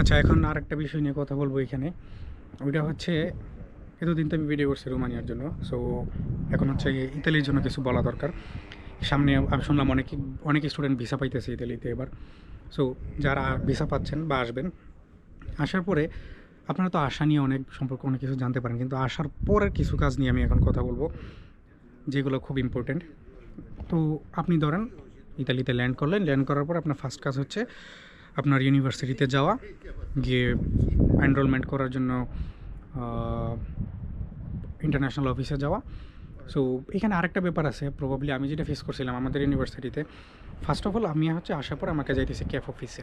আচ্ছা এখন আর একটা বিষয় নিয়ে কথা বলব এখানে। ওইটা হচ্ছে, এতদিন তো আমি ভিডিও করছি রোমানিয়ার জন্য সো এখন হচ্ছে ইতালির জন্য কিছু বলা দরকার। সামনে আমি শুনলাম অনেক অনেক স্টুডেন্ট ভিসা পাইতেছে ইতালিতে এবার। সো যারা ভিসা পাচ্ছেন বা আসবেন, আসার পরে আপনারা তো আশা নিয়ে অনেক সম্পর্কে, অনেক কিছু জানতে পারেন, কিন্তু আসার পরের কিছু কাজ নিয়ে আমি এখন কথা বলব, যেগুলো খুব ইম্পর্টেন্ট তো আপনি ধরেন, ইতালিতে ল্যান্ড করলেন ল্যান্ড করার পর আপনার ফার্স্ট কাজ হচ্ছে আপনার ইউনিভার্সিটিতে যাওয়া, গিয়ে এনরোলমেন্ট করার জন্য ইন্টারন্যাশনাল অফিসে যাওয়া। সো এখানে আরেকটা ব্যাপার আছে প্রবাবলি আমি যেটা ফেস করছিলাম আমাদের ইউনিভার্সিটিতে ফার্স্ট অফ অল আমি হচ্ছে আসার পর আমাকে যাইতেছে ক্যাফ অফিসে।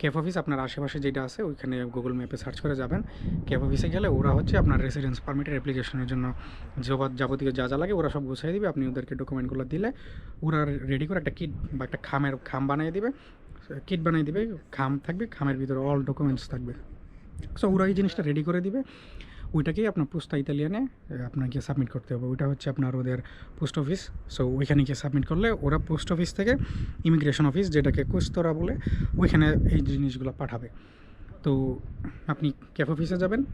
ক্যাফ অফিস আপনার আশেপাশে যেটা আছে, ওইখানে গুগল ম্যাপে সার্চ করে যাবেন। ক্যাফ অফিসে গেলে ওরা হচ্ছে আপনার রেসিডেন্স পারমিটের অ্যাপ্লিকেশনের জন্য যাবত যাবতীয় যা যা লাগে ওরা সব গুছিয়ে দিবে। আপনি ওদেরকে ডকুমেন্টগুলো দিলে, ওরা রেডি করে একটা কিট বা একটা খামের খাম বানিয়ে দিবে। কিট বানিয়ে দিবে, খাম থাকবে, খামের ভিতরে অল ডকুমেন্টস থাকবে। সো ওরা এই জিনিসটা রেডি করে দিবে। ওইটাকেই আপনার পোস্টা ইতালিয়ানে আপনাকে সাবমিট করতে হবে। ওইটা হচ্ছে আপনার ওদের পোস্ট অফিস সো ওইখানে গিয়ে সাবমিট করলে ওরা পোস্ট অফিস থেকে ইমিগ্রেশন অফিস যেটাকে কুস্তরা বলে, ওইখানে এই জিনিসগুলো পাঠাবে। তো, আপনি ক্যাফ অফিসে যাবেন।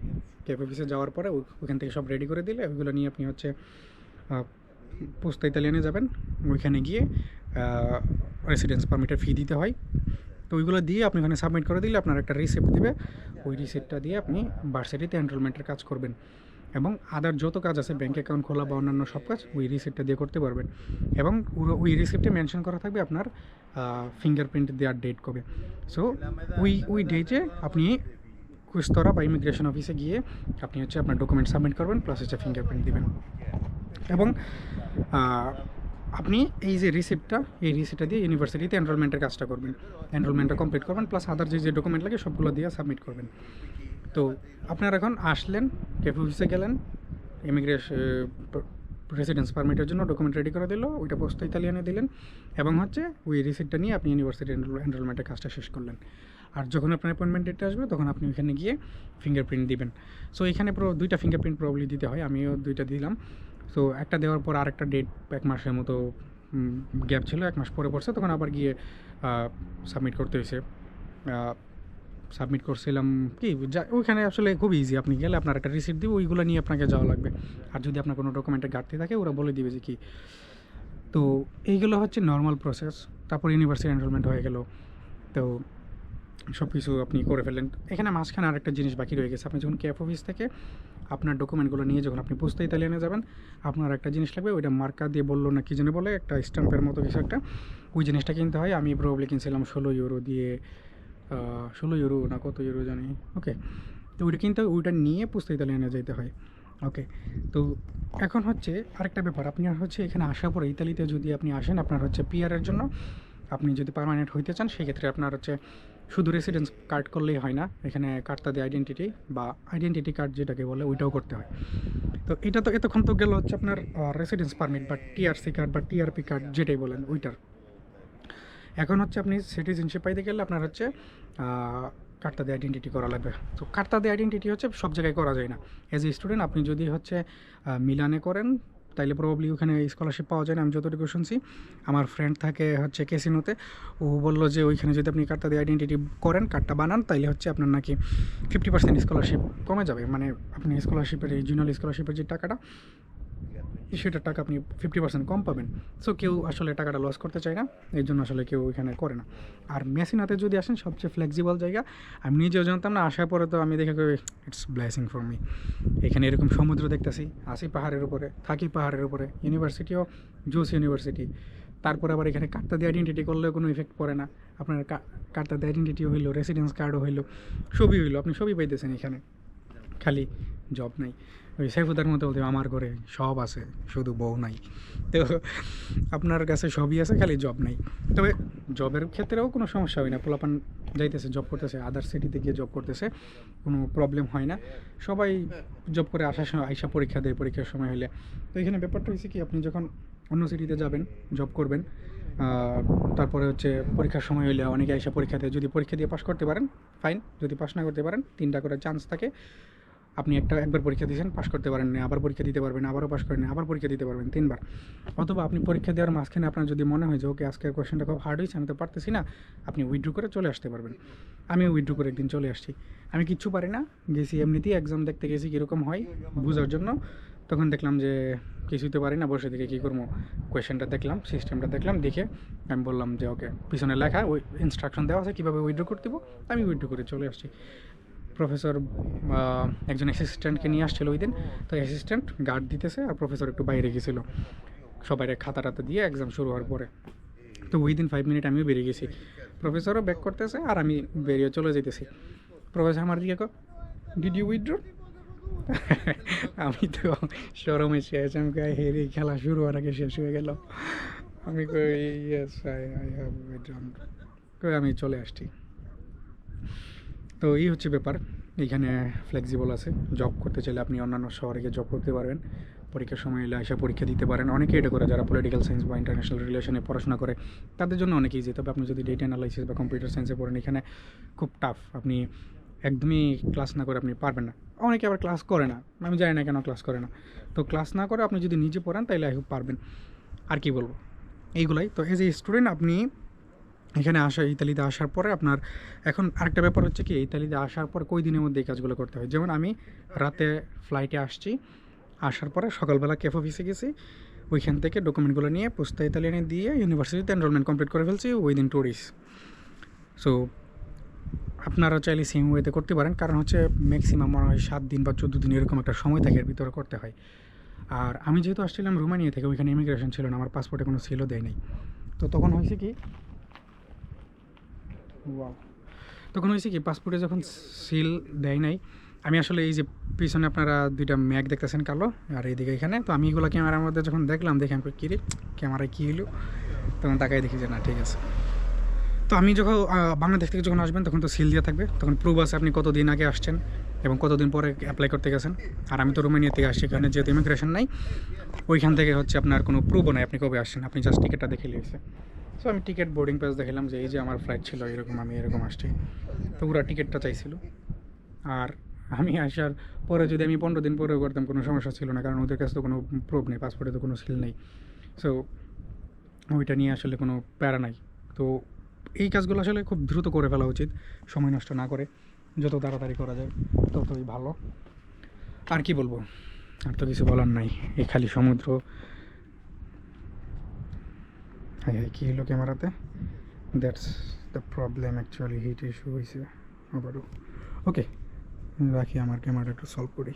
ক্যাফ অফিসে যাওয়ার পরে ওইখান থেকে সব রেডি করে দিলে, ওইগুলো নিয়ে আপনি হচ্ছে পোস্তা ইতালিয়ানে যাবেন। ওইখানে গিয়ে রেসিডেন্স পারমিটের ফি দিতে হয়। তো ওইগুলো দিয়ে আপনি ওখানে সাবমিট করে দিলে আপনার একটা রিসিপ্ট দিবে। ওই রিসিপ্টটা দিয়ে আপনি ভার্সিটিতে এনরোলমেন্টের কাজ করবেন এবং আদার যত কাজ আছে ব্যাঙ্ক অ্যাকাউন্ট খোলা বা অন্যান্য সব কাজ, ওই রিসিপ্টটা দিয়ে করতে পারবেন। এবং ওই রিসিপ্টে মেনশন করা থাকবে আপনার ফিঙ্গারপ্রিন্ট দেওয়ার ডেট কবে। সো ওই ওই ডেটে আপনি কুস্তরা বা ইমিগ্রেশন অফিসে গিয়ে আপনি হচ্ছে আপনার ডকুমেন্ট সাবমিট করবেন প্লাস হচ্ছে ফিঙ্গারপ্রিন্ট দেবেন। এবং আপনি এই যে রিসিপ্টটা এই রিসিপ্টটা দিয়ে ইউনিভার্সিটিতে এনরোলমেন্টের কাজটা করবেন। এনরোলমেন্টটা কমপ্লিট করবেন প্লাস আদার যে যে ডকুমেন্ট লাগে সবগুলো দিয়ে সাবমিট করবেন। তো আপনারা এখন আসলেন কেফ অফিসে গেলেন ইমিগ্রেশন রেসিডেন্স পারমিটের জন্য ডকুমেন্ট রেডি করে দিল, ওইটা পোস্ট ইতালিয়ানে দিলেন, এবং হচ্ছে ওই রিসিপ্টটা নিয়ে আপনি ইউনিভার্সিটি এনরোলমেন্টের কাজটা শেষ করলেন। আর যখন আপনার অ্যাপয়েন্টমেন্ট ডেটটা আসবে, তখন আপনি ওইখানে গিয়ে ফিঙ্গারপ্রিন্ট দিবেন। সো এখানে পুরো দুইটা ফিঙ্গারপ্রিন্ট প্রবলি দিতে হয়, আমিও দুইটা দিলাম। সো একটা দেওয়ার পর আরেকটা ডেট এক মাসের মতো গ্যাপ ছিল, এক মাস পরে পড়ছে, তখন আবার গিয়ে সাবমিট করতে হয়েছে। সাবমিট করছিলাম কি, যা- ওইখানে আসলে খুব ইজি আপনি গেলে আপনার একটা রিসিপ্ট দিবে, ওইগুলো নিয়ে আপনাকে যাওয়া লাগবে। আর যদি আপনার কোনো ডকুমেন্টের ঘাটতি থাকে, ওরা বলে দিবে যে কি। তো, এইগুলো হচ্ছে নর্মাল প্রসেস তারপর ইউনিভার্সিটি এনরোলমেন্ট হয়ে গেল। তো সব কিছু আপনি করে ফেললেন। এখানে মাঝখানে আরেকটা জিনিস বাকি রয়ে গেছে। আপনি যখন ক্যাফ অফিস থেকে আপনার ডকুমেন্টগুলো নিয়ে যখন আপনি পুস্তা ইতালিয়ানে যাবেন আপনার একটা জিনিস লাগবে ওইটা মার্কা দিয়ে বলল না কি যেন বলে একটা স্ট্যাম্পের মতো কিছু একটা। ওই জিনিসটা কিনতে হয়। আমি প্রবলি কিনছিলাম ষোলো ইউরো দিয়ে ষোলো ইউরো না কত ইউরো জানি। ওকে তো ওইটা কিনতে হয়, ওইটা নিয়ে পুস্তা ইতালিয়ানে যেতে হয়। ওকে তো এখন হচ্ছে আরেকটা ব্যাপার। আপনি হচ্ছে এখানে আসার পরে ইতালিতে যদি আপনি আসেন আপনার হচ্ছে পিয়ারের জন্য আপনি যদি পার্মানেন্ট হইতে চান সেক্ষেত্রে আপনার হচ্ছে শুধু রেসিডেন্স কার্ড করলেই হয় না, এখানে কার্ডটা দিয়ে আইডেন্টিটি বা আইডেন্টিটি কার্ড যেটাকে বলে, ওইটাও করতে হয়। তো এটা তো এতক্ষণ তো গেল হচ্ছে আপনার রেসিডেন্স পারমিট বা টিআরসি কার্ড বা টিআরপি কার্ড যেটাই বলেন ওইটার। এখন হচ্ছে আপনি সিটিজেনশিপ পাইতে গেলে আপনার হচ্ছে কার্ডটা দিয়ে আইডেন্টিটি করা লাগবে। তো কার্ডটা দিয়ে আইডেন্টিটি হচ্ছে সব জায়গায় করা যায় না। অ্যাজ এ স্টুডেন্ট আপনি যদি হচ্ছে মিলানে করেন তাইলে প্রবাবলি ওখানে স্কলারশিপ পাওয়া যায় না, আমি যতটুকু শুনছি। আমার ফ্রেন্ড থাকে হচ্ছে কেসিনোতে ও বলল যে ওইখানে যদি আপনি কার্ডটা দিয়ে আইডেন্টিটি করেন কার্ডটা বানান, তাইলে হচ্ছে আপনার নাকি ফিফটি পার্সেন্ট স্কলারশিপ কমে যাবে। মানে আপনি স্কলারশিপের এই জুনিয়র স্কলারশিপের যে টাকাটা সেটার টাকা আপনি ফিফটি পার্সেন্ট কম পাবেন। সো কেউ আসলে টাকাটা লস করতে চায় না এই জন্য আসলে কেউ এখানে করে না। আর মেসিনাতে যদি আসেন, সবচেয়ে ফ্লেক্সিবল জায়গা, আমি নিজেও জানতাম না, আসার পরে তো আমি দেখে ইটস ব্লেসিং ফর মি এখানে এরকম সমুদ্র দেখতেছি আসি পাহাড়ের উপরে, থাকি পাহাড়ের উপরে ইউনিভার্সিটিও জোস ইউনিভার্সিটি তারপরে আবার এখানে কার্ডটা আইডেন্টিটি করলেও কোনো ইফেক্ট পড়ে না। আপনার কার্ডটা দিয়ে আইডেন্টিটিও হইল রেসিডেন্স কার্ডও হইল সবই হইল, আপনি সবই পাইতেছেন এখানে। খালি জব নাই। ওই সাইফুদার মতো বলতে আমার ঘরে সব আছে, শুধু বউ নাই। তো আপনার কাছে সবই আছে, খালি জব নাই। তবে জবের ক্ষেত্রেও কোনো সমস্যা হয় না। পোলাপান যাইতেছে জব করতেছে আদার সিটিতে গিয়ে জব করতেছে, কোনো প্রবলেম হয় না। সবাই জব করে আসার সময় আইসা পরীক্ষা দেয়, পরীক্ষার সময় হলে তো এখানে ব্যাপারটা হয়েছে কি, আপনি যখন অন্য সিটিতে যাবেন জব করবেন তারপরে হচ্ছে পরীক্ষার সময় হইলে অনেকে আইসা পরীক্ষা দেয়। যদি পরীক্ষা দিয়ে পাশ করতে পারেন ফাইন যদি পাস না করতে পারেন, তিনটা করে চান্স থাকে। আপনি একটা একবার পরীক্ষা দিয়েছেন, পাশ করতে পারেন না আবার পরীক্ষা দিতে পারবেন, আবারও পাশ করেন আবার পরীক্ষা দিতে পারবেন তিনবার। অথবা আপনি পরীক্ষা দেওয়ার মাঝখানে আপনার যদি মনে হয় যে, ওকে আজকের কোয়েশ্চেনটা খুব হার্ড হয়েছে, আমি তো পারতেছি না, আপনি উইথড্র করে চলে আসতে পারবেন। আমি উইথড্র করে একদিন চলে আসছি। আমি কিচ্ছু পারি না, গেছি এমনিতেই এক্সাম দেখতে গেছি কীরকম হয় বোঝার জন্য। তখন দেখলাম যে, কিছুই তো পারি না, বসে থেকে কী করব? কোয়েশ্চেনটা দেখলাম সিস্টেমটা দেখলাম, দেখে আমি বললাম যে, ওকে, পিছনে লেখা, ওই ইনস্ট্রাকশন দেওয়া আছে, কীভাবে উইথড্র করতে আমি উইথড্র করে চলে আসছি। প্রফেসর একজন অ্যাসিস্ট্যান্টকে নিয়ে আসছিল ওই দিন। তো অ্যাসিস্ট্যান্ট গার্ড দিতেছে আর প্রফেসর একটু বাইরে গেছিল। সবাই খাতা টাতা দিয়ে এক্সাম শুরু হওয়ার পরে। তো ওই দিন ফাইভ মিনিট আমিও বেরিয়ে গেছি। প্রফেসরও ব্যাক করতেছে আর আমি বেরিয়ে চলে যেতেছি প্রফেসর আমার দিকে ডিড ইউ উইথড্র আমি তো শরমে শেষ আমি হেরে খেলা শুরু হওয়ার আগে শেষ হয়ে গেল। আমি কই ইয়েস আই আই হ্যাভ আমি চলে আসছি। তো এই হচ্ছে ব্যাপার। এখানে ফ্লেক্সিবল আছে। জব করতে চাইলে আপনি অন্যান্য শহরে গিয়ে জব করতে পারবেন। পরীক্ষার সময় এলে এসে পরীক্ষা দিতে পারেন। অনেকে এটা করে, যারা পলিটিক্যাল সায়েন্স বা ইন্টারন্যাশনাল রিলেশনে পড়াশোনা করে, তাদের জন্য অনেক ইজি তবে আপনি যদি ডেটা অ্যানালাইসিস বা কম্পিউটার সায়েন্সে পড়েন, এখানে খুব টাফ আপনি একদমই ক্লাস না করে আপনি পারবেন না। অনেকে আবার ক্লাস করে না। আমি জানি না কেন ক্লাস করে না। তো ক্লাস না করে আপনি যদি নিজে পড়েন তাহলে আই হোপ পারবেন। আর কি বলব? এইগুলাই। তো এজ এ স্টুডেন্ট আপনি এখানে আসা, ইতালিতে আসার পরে আপনার, এখন আরেকটা ব্যাপার হচ্ছে কি, ইতালিতে আসার পর কই দিনের মধ্যে এই কাজগুলো করতে হয়? যেমন আমি রাতে ফ্লাইটে আসছি, আসার পরে সকালবেলা ক্যাফ অফিসে গেছি, ওইখান থেকে ডকুমেন্টগুলো নিয়ে পোস্তা ইতালিয়ানে দিয়ে ইউনিভার্সিটিতে এনরোলমেন্ট কমপ্লিট করে ফেলছি উইদিন টু সো আপনারা চাইলে সেম ওয়েতে করতে পারেন, কারণ হচ্ছে ম্যাক্সিমাম মনে হয় সাত দিন বা চোদ্দ দিন এরকম একটা সময় থাকে এর ভিতরে করতে হয়। আর আমি যেহেতু আসছিলাম রোমানিয়া থেকে, ওইখানে ইমিগ্রেশন ছিল না, আমার পাসপোর্টে কোনো সিলও দেয় নাই। তো তখন হয়েছে কি তখন হয়েছে কি পাসপোর্টে যখন সিল দেয় নাই, আমি আসলে এই যে পিছনে আপনারা দুইটা ম্যাগ দেখতেছেন কালো আর এইদিকে এখানে, তো আমি এগুলো ক্যামেরার মধ্যে যখন দেখলাম, দেখে আমি কী ক্যামেরায় কী হলো তখন তাকাই দেখি যে না, ঠিক আছে। তো আমি যখন বাংলাদেশ থেকে যখন আসবেন, তখন তো সিল দেওয়া থাকবে। তখন প্রুফ আছে আপনি কতদিন আগে আসছেন এবং কতদিন পরে অ্যাপ্লাই করতে গেছেন। আর আমি তো রোমানিয়া থেকে আসছি, এখানে যেহেতু ইমিগ্রেশন নাই, ওইখান থেকে হচ্ছে আপনার কোনো প্রুফও নাই, আপনি কবে আসছেন? আপনি জাস্ট টিকিটটা দেখে নিয়েছে সো আমি টিকিট বোর্ডিং পাস দেখালাম যে এই যে আমার ফ্লাইট ছিল, এরকম আমি এরকম আসছি। তো ওরা টিকিটটা চাইছিল। আর আমি আসার পরে যদি আমি পনেরো দিন পরেও করতাম, কোনো সমস্যা ছিল না, কারণ ওদের কাছে তো কোনো প্রুফ নেই পাসপোর্টে তো কোনো সিল নেই। সো ওইটা নিয়ে আসলে কোনো প্যারা নাই। তো এই কাজগুলো আসলে খুব দ্রুত করে ফেলা উচিত, সময় নষ্ট না করে। যত তাড়াতাড়ি করা যায়, ততই ভালো। আর কি বলব? আর তো কিছু বলার নাই। এই খালি সমুদ্র হ্যাঁ হাই কী হলো ক্যামেরাতে? That's the problem actually heat issue হয়েছে আবারও। ওকে রাখি, আমার ক্যামেরাটা একটু সলভ করি।